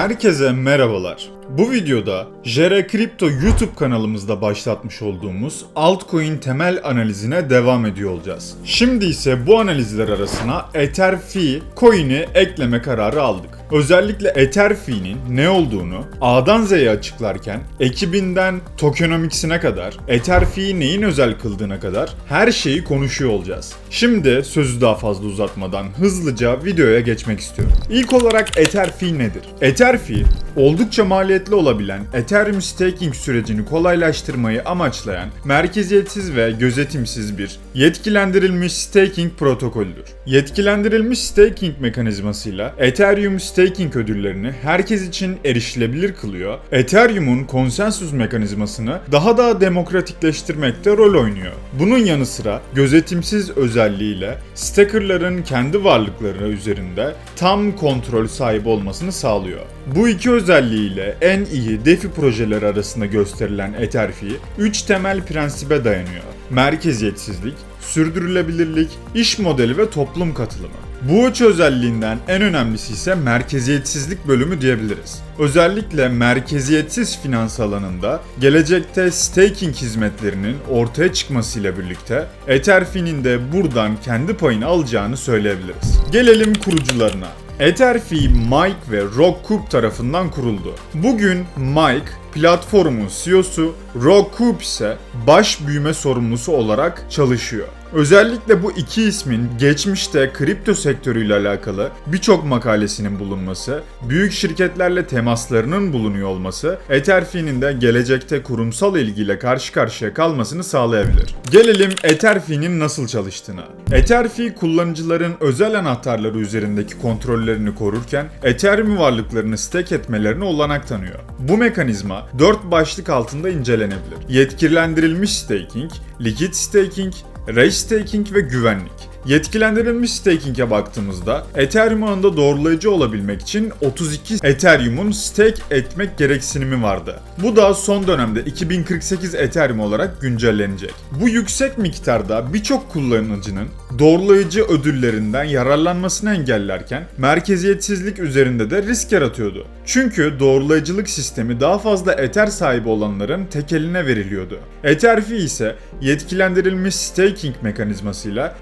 Herkese merhabalar. Bu videoda Jere Crypto YouTube kanalımızda başlatmış olduğumuz altcoin temel analizine devam ediyor olacağız. Şimdi ise bu analizler arasına Ether Fee coin'i ekleme kararı aldık. Özellikle Ether Fee'nin ne olduğunu A'dan Z'ye açıklarken ekibinden tokenomics'ine kadar Ether Fee'yi neyin özel kıldığına kadar her şeyi konuşuyor olacağız. Şimdi sözü daha fazla uzatmadan hızlıca videoya geçmek istiyorum. İlk olarak Ether Fee nedir? Ether Fee oldukça maliyetli olabilen Ethereum staking sürecini kolaylaştırmayı amaçlayan merkeziyetsiz ve gözetimsiz bir yetkilendirilmiş staking protokolüdür. Yetkilendirilmiş staking mekanizmasıyla Ethereum staking ödüllerini herkes için erişilebilir kılıyor. Ethereum'un konsensus mekanizmasını daha da demokratikleştirmekte rol oynuyor. Bunun yanı sıra gözetimsiz özelliğiyle stakerların kendi varlıkları üzerinde tam kontrol sahibi olmasını sağlıyor. Bu iki özelliğiyle en iyi DeFi projeleri arasında gösterilen Ether Fee 3 temel prensibe dayanıyor. Merkeziyetsizlik, sürdürülebilirlik, iş modeli ve toplum katılımı. Bu üç özelliğinden en önemlisi ise merkeziyetsizlik bölümü diyebiliriz. Özellikle merkeziyetsiz finans alanında gelecekte staking hizmetlerinin ortaya çıkmasıyla birlikte Etherfi'nin de buradan kendi payını alacağını söyleyebiliriz. Gelelim kurucularına. Etherfi, Mike ve Rock Coop tarafından kuruldu. Bugün Mike, platformun CEO'su, Rock Coop ise baş büyüme sorumlusu olarak çalışıyor. Özellikle bu iki ismin geçmişte kripto sektörüyle alakalı birçok makalesinin bulunması, büyük şirketlerle temaslarının bulunuyor olması, Etherfi'nin de gelecekte kurumsal ilgiyle karşı karşıya kalmasını sağlayabilir. Gelelim Etherfi'nin nasıl çalıştığına. Etherfi kullanıcıların özel anahtarları üzerindeki kontrollerini korurken Ethereum varlıklarını stake etmelerine olanak tanıyor. Bu mekanizma 4 başlık altında incelenebilir. Yetkilendirilmiş staking, likit staking, Rage staking ve güvenlik. Yetkilendirilmiş staking'e baktığımızda Ethereum ağında doğrulayıcı olabilmek için 32 Ethereum'un stake etmek gereksinimi vardı. Bu da son dönemde 2048 Ethereum olarak güncellenecek. Bu yüksek miktarda birçok kullanıcının doğrulayıcı ödüllerinden yararlanmasını engellerken merkeziyetsizlik üzerinde de risk yaratıyordu. Çünkü doğrulayıcılık sistemi daha fazla Ether sahibi olanların tek eline veriliyordu. Ether ise yetkilendirilmiş staking mekanizmasıyla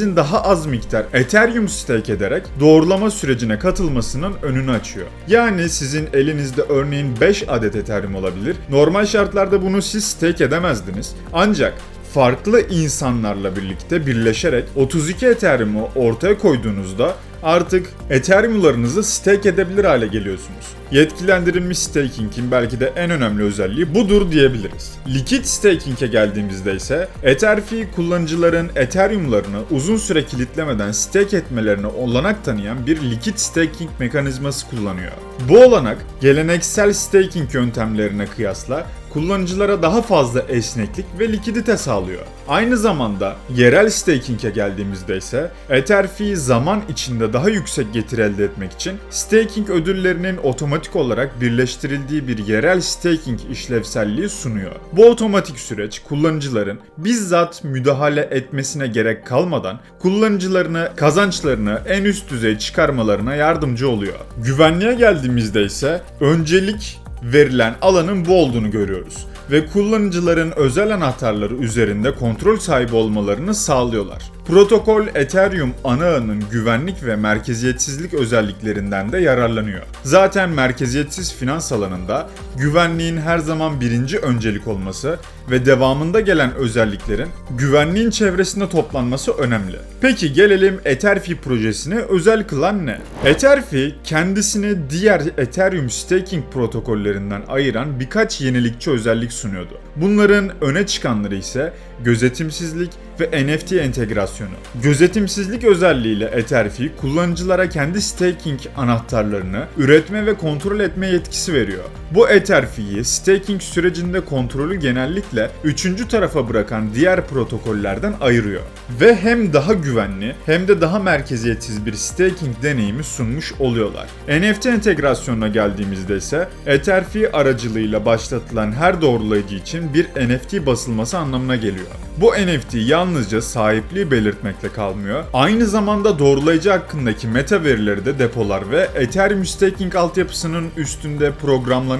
herkesin daha az miktar Ethereum stake ederek doğrulama sürecine katılmasının önünü açıyor. Yani sizin elinizde örneğin 5 adet Ethereum olabilir. Normal şartlarda bunu siz stake edemezdiniz. Ancak farklı insanlarla birlikte birleşerek 32 Ethereum'u ortaya koyduğunuzda artık Ethereum'larınızı stake edebilir hale geliyorsunuz. Yetkilendirilmiş staking'in belki de en önemli özelliği budur diyebiliriz. Likit staking'e geldiğimizde ise Etherfi kullanıcıların Ethereum'larını uzun süre kilitlemeden stake etmelerine olanak tanıyan bir likit staking mekanizması kullanıyor. Bu olanak geleneksel staking yöntemlerine kıyasla kullanıcılara daha fazla esneklik ve likidite sağlıyor. Aynı zamanda yerel staking'e geldiğimizde ise Etherfi zaman içinde daha yüksek getiri elde etmek için staking ödüllerinin otomatik olarak birleştirildiği bir yerel staking işlevselliği sunuyor. Bu otomatik süreç kullanıcıların bizzat müdahale etmesine gerek kalmadan kullanıcılarını kazançlarını en üst düzey çıkarmalarına yardımcı oluyor. Güvenliğe geldiğimizde ise öncelik verilen alanın bu olduğunu görüyoruz ve kullanıcıların özel anahtarları üzerinde kontrol sahibi olmalarını sağlıyorlar. Protokol Ethereum ana ağının güvenlik ve merkeziyetsizlik özelliklerinden de yararlanıyor. Zaten merkeziyetsiz finans alanında güvenliğin her zaman birinci öncelik olması ve devamında gelen özelliklerin güvenliğin çevresinde toplanması önemli. Peki gelelim Etherfi projesine özel kılan ne? Etherfi kendisini diğer Ethereum staking protokollerinden ayıran birkaç yenilikçi özellik sunuyordu. Bunların öne çıkanları ise gözetimsizlik ve NFT entegrasyonu. Gözetimsizlik özelliğiyle Etherfi kullanıcılara kendi staking anahtarlarını üretme ve kontrol etme yetkisi veriyor. Bu Ether fee'yi staking sürecinde kontrolü genellikle üçüncü tarafa bırakan diğer protokollerden ayırıyor. Ve hem daha güvenli hem de daha merkeziyetsiz bir staking deneyimi sunmuş oluyorlar. NFT entegrasyonuna geldiğimizde ise Ether fee aracılığıyla başlatılan her doğrulayıcı için bir NFT basılması anlamına geliyor. Bu NFT yalnızca sahipliği belirtmekle kalmıyor. Aynı zamanda doğrulayıcı hakkındaki meta verileri de depolar ve Ethereum staking altyapısının üstünde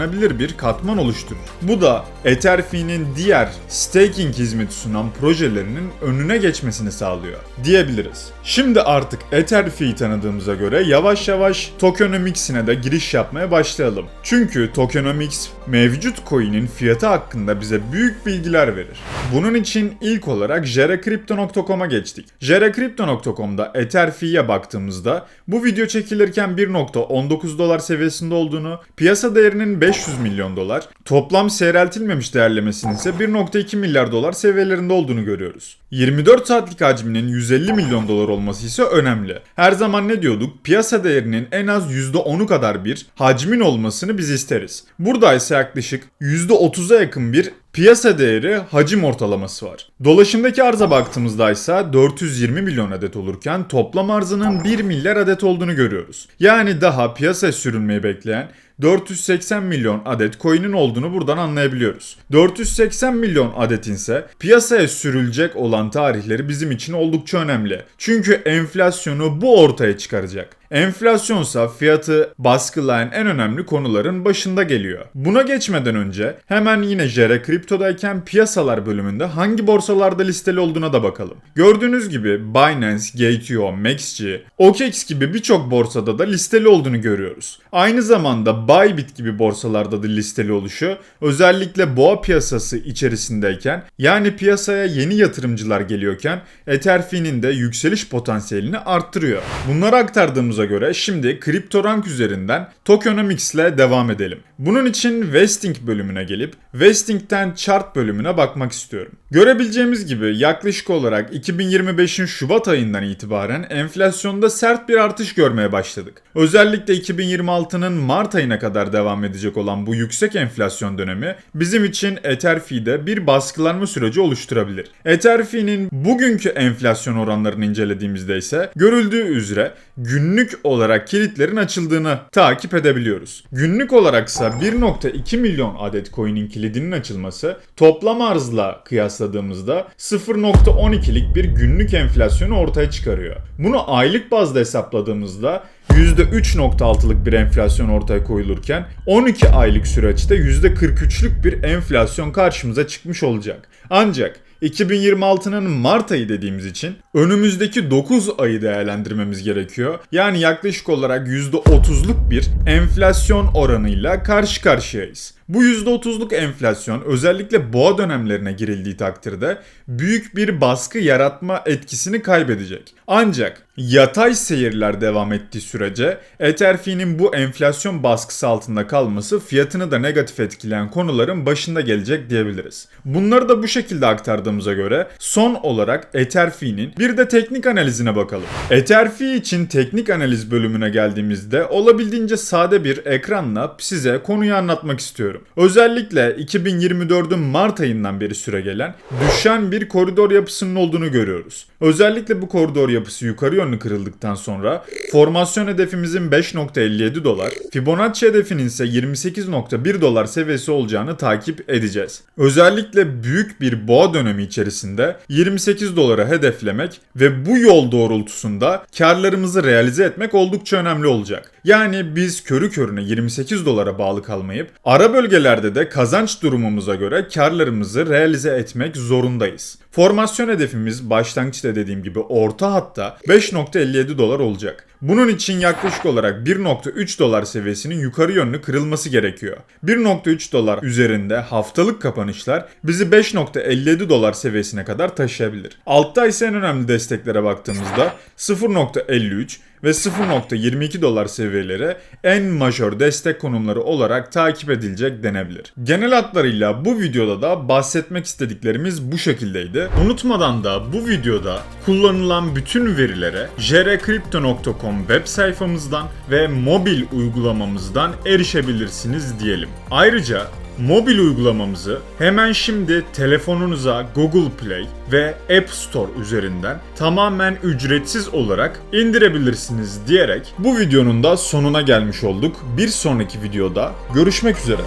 programlanabilir bir katman oluşturur. Bu da Ether fee'nin diğer staking hizmeti sunan projelerinin önüne geçmesini sağlıyor diyebiliriz. Şimdi artık Ether fee'yi tanıdığımıza göre yavaş yavaş tokenomics'ine de giriş yapmaya başlayalım. Çünkü tokenomics mevcut coin'in fiyatı hakkında bize büyük bilgiler verir. Bunun için ilk olarak jerecrypto.com'a geçtik. Jerecrypto.com'da Ether fee'ye baktığımızda bu video çekilirken 1.19 dolar seviyesinde olduğunu, piyasa değerinin 500 milyon dolar, toplam seyreltilmemiş değerlemesinin ise 1.2 milyar dolar seviyelerinde olduğunu görüyoruz. 24 saatlik hacminin 150 milyon dolar olması ise önemli. Her zaman ne diyorduk? Piyasa değerinin en az %10'u kadar bir hacmin olmasını biz isteriz. Burada ise yaklaşık %30'a yakın bir Piyasa değeri hacim ortalaması var. Dolaşımdaki arza baktığımızda ise 420 milyon adet olurken toplam arzının 1 milyar adet olduğunu görüyoruz. Yani daha piyasaya sürülmeyi bekleyen 480 milyon adet coin'in olduğunu buradan anlayabiliyoruz. 480 milyon adetin ise piyasaya sürülecek olan tarihleri bizim için oldukça önemli. Çünkü enflasyonu bu ortaya çıkaracak. Enflasyonsa fiyatı baskılayan en önemli konuların başında geliyor. Buna geçmeden önce hemen yine Jere Kripto'dayken piyasalar bölümünde hangi borsalarda listeli olduğuna da bakalım. Gördüğünüz gibi Binance, Gate.io, MaxG, OKEx gibi birçok borsada da listeli olduğunu görüyoruz. Aynı zamanda Bybit gibi borsalarda da listeli oluşu özellikle boğa piyasası içerisindeyken yani piyasaya yeni yatırımcılar geliyorken Ether fee'nin de yükseliş potansiyelini arttırıyor. Bunları aktardığımıza göre şimdi CryptoRank üzerinden Tokenomics ile devam edelim. Bunun için Vesting bölümüne gelip Vesting'den Chart bölümüne bakmak istiyorum. Görebileceğimiz gibi yaklaşık olarak 2025'in Şubat ayından itibaren enflasyonda sert bir artış görmeye başladık. Özellikle 2026'nın Mart ayına kadar devam edecek olan bu yüksek enflasyon dönemi bizim için Ether fee'de bir baskılanma süreci oluşturabilir. Ether fee'nin bugünkü enflasyon oranlarını incelediğimizde ise görüldüğü üzere günlük olarak kilitlerin açıldığını takip edebiliyoruz. Günlük olaraksa 1.2 milyon adet coin'in kilidinin açılması toplam arzla kıyasladığımızda 0.12'lik bir günlük enflasyonu ortaya çıkarıyor. Bunu aylık bazda hesapladığımızda %3.6'lık bir enflasyon ortaya koyulurken 12 aylık süreçte %43'lük bir enflasyon karşımıza çıkmış olacak. Ancak 2026'nın Mart ayı dediğimiz için önümüzdeki 9 ayı değerlendirmemiz gerekiyor. Yani yaklaşık olarak %30'luk bir enflasyon oranıyla karşı karşıyayız. Bu %30'luk enflasyon özellikle boğa dönemlerine girildiği takdirde büyük bir baskı yaratma etkisini kaybedecek. Ancak yatay seyirler devam ettiği sürece Ether fee'nin bu enflasyon baskısı altında kalması fiyatını da negatif etkileyen konuların başında gelecek diyebiliriz. Bunları da bu şekilde aktardığımıza göre son olarak Ether fee'nin bir de teknik analizine bakalım. Ether fee için teknik analiz bölümüne geldiğimizde olabildiğince sade bir ekranla size konuyu anlatmak istiyorum. Özellikle 2024'ün Mart ayından beri süre gelen düşen bir koridor yapısının olduğunu görüyoruz. Özellikle bu koridor yapısı yukarı yönlü kırıldıktan sonra formasyon hedefimizin 5.57 dolar, Fibonacci hedefinin ise 28.1 dolar seviyesi olacağını takip edeceğiz. Özellikle büyük bir boğa dönemi içerisinde 28 dolara hedeflemek ve bu yol doğrultusunda karlarımızı realize etmek oldukça önemli olacak. Yani biz körü körüne 28 dolara bağlı kalmayıp ara bölgelerde de kazanç durumumuza göre karlarımızı realize etmek zorundayız. Formasyon hedefimiz başlangıçta dediğim gibi orta hatta 5.57 dolar olacak. Bunun için yaklaşık olarak 1.3 dolar seviyesinin yukarı yönlü kırılması gerekiyor. 1.3 dolar üzerinde haftalık kapanışlar bizi 5.57 dolar seviyesine kadar taşıyabilir. Altta ise en önemli desteklere baktığımızda 0.53 ve 0.22 dolar seviyeleri en majör destek konumları olarak takip edilecek denebilir. Genel hatlarıyla bu videoda da bahsetmek istediklerimiz bu şekildeydi. Unutmadan da bu videoda kullanılan bütün verilere jrcrypto.com web sayfamızdan ve mobil uygulamamızdan erişebilirsiniz diyelim. Ayrıca Mobil uygulamamızı hemen şimdi telefonunuza Google Play ve App Store üzerinden tamamen ücretsiz olarak indirebilirsiniz diyerek bu videonun da sonuna gelmiş olduk. Bir sonraki videoda görüşmek üzere.